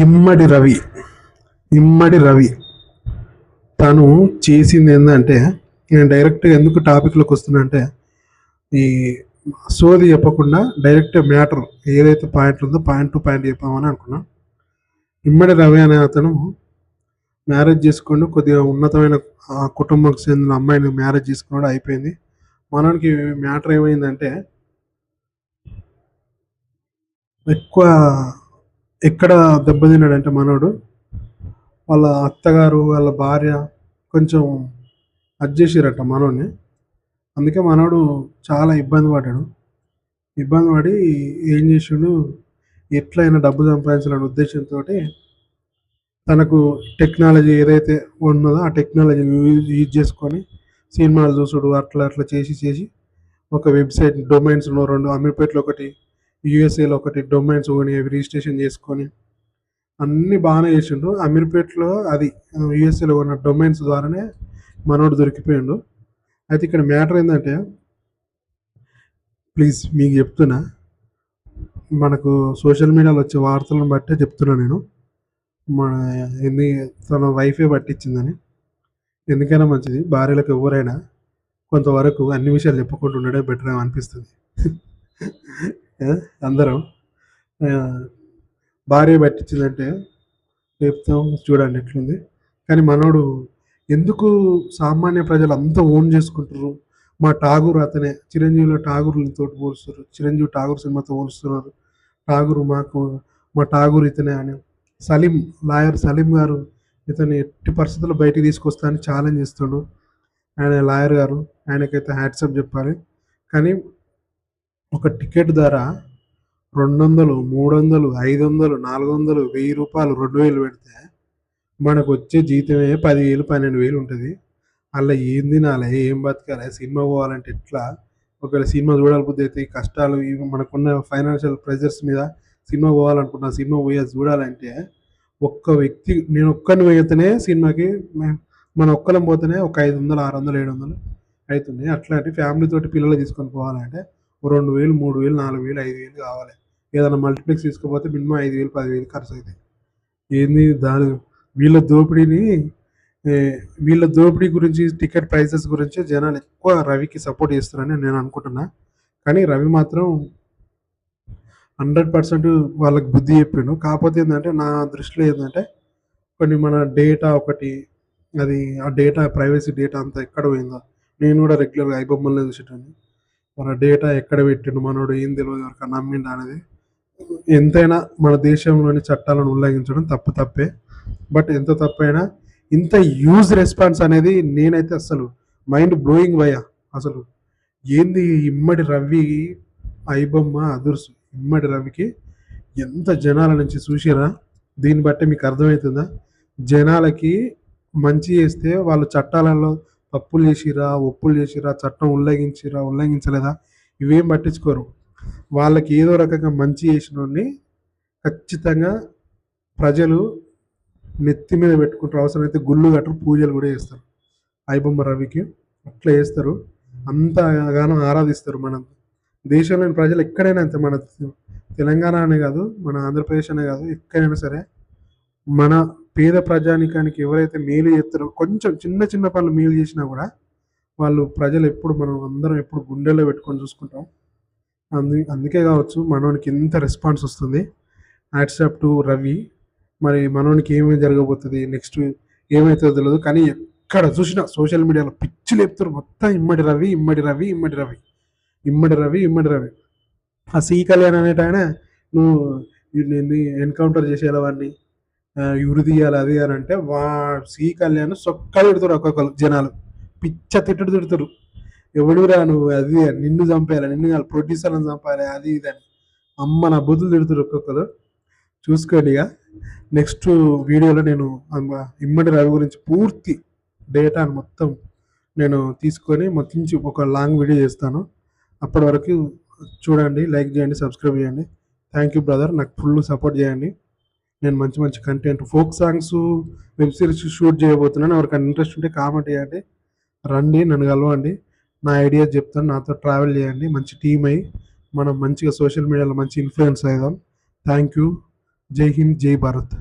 ఇమ్మడి రవి ఇమ్మడి రవి. తను చేసింది ఏంటంటే నేను డైరెక్ట్గా ఎందుకు టాపిక్లోకి వస్తున్నా అంటే ఈ సోది చెప్పకుండా డైరెక్ట్ మ్యాటర్ ఏదైతే పాయింట్ ఉందో పాయింట్ టు పాయింట్ చెప్పామని అనుకున్నాను ఇమ్మడి రవి అనే అతను మ్యారేజ్ చేసుకొని కొద్దిగా ఉన్నతమైన కుటుంబం కుటుంబంకి చెందిన అమ్మాయిని మ్యారేజ్ చేసుకున్నాడు అయిపోయింది. మనకి మ్యాటర్ ఏమైందంటే ఎక్కువ ఎక్కడ దెబ్బతిన్నాడంటే మనోడు వాళ్ళ అత్తగారు వాళ్ళ భార్య కొంచెం అడ్జేసిరట మనోడిని. అందుకే మనోడు చాలా ఇబ్బంది పడ్డాడు. ఇబ్బంది పడి ఏం చేసిండు ఎట్లయినా డబ్బు సంపాదించాలనే ఉద్దేశంతో తనకు టెక్నాలజీ ఏదైతే ఉన్నదో ఆ టెక్నాలజీని యూజ్ యూజ్ చేసుకొని సినిమాలు చూసుడు అట్లా అట్లా చేసి చేసి ఒక వెబ్సైట్ డొమైన్స్ రెండు అమీర్పేటలో ఒకటి యూఎస్ఏలో ఒకటి డొమైన్స్ కొని అవి రిజిస్ట్రేషన్ చేసుకొని అన్నీ బాగానే చేసిండు అమీర్పేట్లో అది యూఎస్ఏలో ఉన్న డొమైన్స్ ద్వారానే మనోడు దొరికిపోయిండు. అయితే ఇక్కడ మ్యాటర్ ఏంటంటే ప్లీజ్ మీకు చెప్తున్నా మనకు సోషల్ మీడియాలో వచ్చే వార్తలను బట్టే చెప్తున్నా నేను. మన ఎన్ని తన వైఫే పట్టించిందని. ఎందుకైనా మంచిది భార్యలకు ఎవరైనా కొంతవరకు అన్ని విషయాలు చెప్పకుండా ఉండడే బెటర్ అనిపిస్తుంది. అందరం. భార్య పట్టించిందంటే చెప్తాం చూడండి ఎట్లుంది. కానీ మనోడు ఎందుకు సామాన్య ప్రజలు అంతా ఓన్ చేసుకుంటారు మా ఠాగూర్ అతనే చిరంజీవిలో ఠాగూర్లతో పోలుస్తారు చిరంజీవి ఠాగూర్ సినిమాతో పోలుస్తున్నారు. ఠాగూర్ మాకు మా ఠాగూర్ ఇతనే అని. సలీం లాయర్ సలీం గారు ఇతన్ని ఎట్టి పరిస్థితుల్లో బయటికి తీసుకొస్తా అని ఛాలెంజ్ ఇస్తుండు ఆయన లాయర్ గారు ఆయనకైతే హ్యాట్సప్ చెప్పాలి. కానీ ఒక టికెట్ ధర రెండు వందలు మూడు వందలు ఐదు వందలు నాలుగు వందలు వెయ్యి రూపాయలు రెండు వేలు పెడితే మనకు వచ్చే జీతమే పదివేలు పన్నెండు వేలు ఉంటుంది. అలా ఏం తినాలి ఏం బతకాలి సినిమా పోవాలంటే ఎట్లా? ఒకవేళ సినిమా చూడాలబుద్ధి అయితే కష్టాలు మనకున్న ఫైనాన్షియల్ ప్రెజర్స్ మీద సినిమా పోవాలనుకుంటున్నా సినిమా పోయే చూడాలంటే ఒక్క వ్యక్తి నేను ఒక్కరిని పోయితేనే సినిమాకి మన ఒక్కరం పోతేనే ఒక ఐదు వందలు ఆరు వందలు ఏడు వందలు అవుతుంది అట్లాంటి ఫ్యామిలీ తోటి పిల్లలు తీసుకొని పోవాలంటే రెండు వేలు మూడు వేలు నాలుగు వేలు ఐదు వేలు కావాలి. ఏదైనా మల్టీప్లెక్స్ తీసుకుపోతే మినిమం ఐదు వేలు పదివేలు ఖర్చు అవుతాయి. ఏంది దాని వీళ్ళ దోపిడీని వీళ్ళ దోపిడీ గురించి టికెట్ ప్రైసెస్ గురించి జనాలు ఎక్కువ రవికి సపోర్ట్ చేస్తారని నేను అనుకుంటున్నా. కానీ రవి మాత్రం హండ్రెడ్ పర్సెంట్ వాళ్ళకి బుద్ధి చెప్పిండు. కాకపోతే ఏంటంటే నా దృష్టిలో ఏంటంటే కొన్ని మన డేటా ఒకటి అది ఆ డేటా ప్రైవసీ డేటా అంతా ఎక్కడ పోయిందో. నేను కూడా రెగ్యులర్గా ఐబొమ్మల్లో చూసేటాను మన డేటా ఎక్కడ పెట్టిండు మనోడు ఏం తెలియదు ఎవరికైనా నమ్మిండు అనేది. ఎంతైనా మన దేశంలోని చట్టాలను ఉల్లంఘించడం తప్పు తప్పే. బట్ ఎంత తప్పైనా ఇంత యూజ్ రెస్పాన్స్ అనేది నేనైతే అసలు మైండ్ బ్లోయింగ్ భయ అసలు ఏంది ఇమ్మడి రవి ఐబొమ్మ అదుర్సు ఇమ్మడి రవికి ఎంత జనాల నుంచి చూసిరా? దీన్ని బట్టి మీకు అర్థమవుతుందా? జనాలకి మంచి చేస్తే వాళ్ళు చట్టాలలో తప్పులు చేసిరా ఒప్పులు చేసిరా చట్టం ఉల్లంఘించిరా ఉల్లంఘించలేదా? ఇవేం పట్టించుకోరు. వాళ్ళకి ఏదో రకంగా మంచి చేసిన ఖచ్చితంగా ప్రజలు నెత్తి మీద పెట్టుకుంటారు. అవసరమైతే గుళ్ళు కట్టరు పూజలు కూడా చేస్తారు. ఐబొమ్మ రవికి అట్లా చేస్తారు. అంతగానో ఆరాధిస్తారు మన దేశంలోని ప్రజలు ఎక్కడైనా అంతే మన తెలంగాణ అనే కాదు మన ఆంధ్రప్రదేశ్ అనే కాదు ఎక్కడైనా సరే మన పేద ప్రజానికానికి ఎవరైతే మేలు చేస్తారో కొంచెం చిన్న చిన్న పనులు మేలు చేసినా కూడా వాళ్ళు ప్రజలు ఎప్పుడు మనం అందరం ఎప్పుడు గుండెల్లో పెట్టుకొని చూసుకుంటాం. అందు అందుకే కావచ్చు మనోనికి ఎంత రెస్పాన్స్ వస్తుంది. WhatsApp to Ravi. మరి మనోనికి ఏమేమి జరగబోతుంది నెక్స్ట్ ఏమైతే తెలియదు కానీ ఎక్కడ చూసినా సోషల్ మీడియాలో పిచ్చి లేపుతారు మొత్తం ఇమ్మడి రవి ఇమ్మడి రవి ఇమ్మడి రవి. ఇమ్మడి రవి ఇమ్మడి రవి. ఆ సీ కళ్యాణ్ అనేట ఆయన నువ్వు ఎన్కౌంటర్ చేసేలా వాడిని ఉరిదీయాలి అది అని అంటే వా సి కళ్యాణ్ సొక్క తిడుతారు ఒక్కొక్కరు జనాలు. పిచ్చ తిట్టుడు తిడుతారు. ఎవడురా నువ్వు? అది నిన్ను చంపేయాలి నిన్ను కాదు ప్రొడ్యూసర్లను చంపాలి అది ఇది అని. అమ్మ నా బుద్ధులు తిడుతారు ఒక్కొక్కరు. చూసుకోండి ఇక. నెక్స్ట్ వీడియోలో నేను ఇమ్మడి రవి గురించి పూర్తి డేటాను మొత్తం నేను తీసుకొని మొత్తం ఒక లాంగ్ వీడియో చేస్తాను. అప్పటి వరకు చూడండి లైక్ చేయండి సబ్స్క్రైబ్ చేయండి. థ్యాంక్ యూ బ్రదర్ నాకు ఫుల్ సపోర్ట్ చేయండి. నేను మంచి మంచి content folk songs web series shoot చేయబోతున్నాను. ఎవరికైనా ఇంట్రెస్ట్ ఉంటే కామెంట్ చేయండి. రండి నన్ను కలవండి. నా ఐడియాస్ చెప్తాను. నాతో ట్రావెల్ చేయండి. మంచి టీం అయ్యి మనం మంచిగా సోషల్ మీడియాలో మంచి ఇన్ఫ్లుయెన్స్ అవుదాం. థ్యాంక్ యూ జై హింద్ జై భారత్.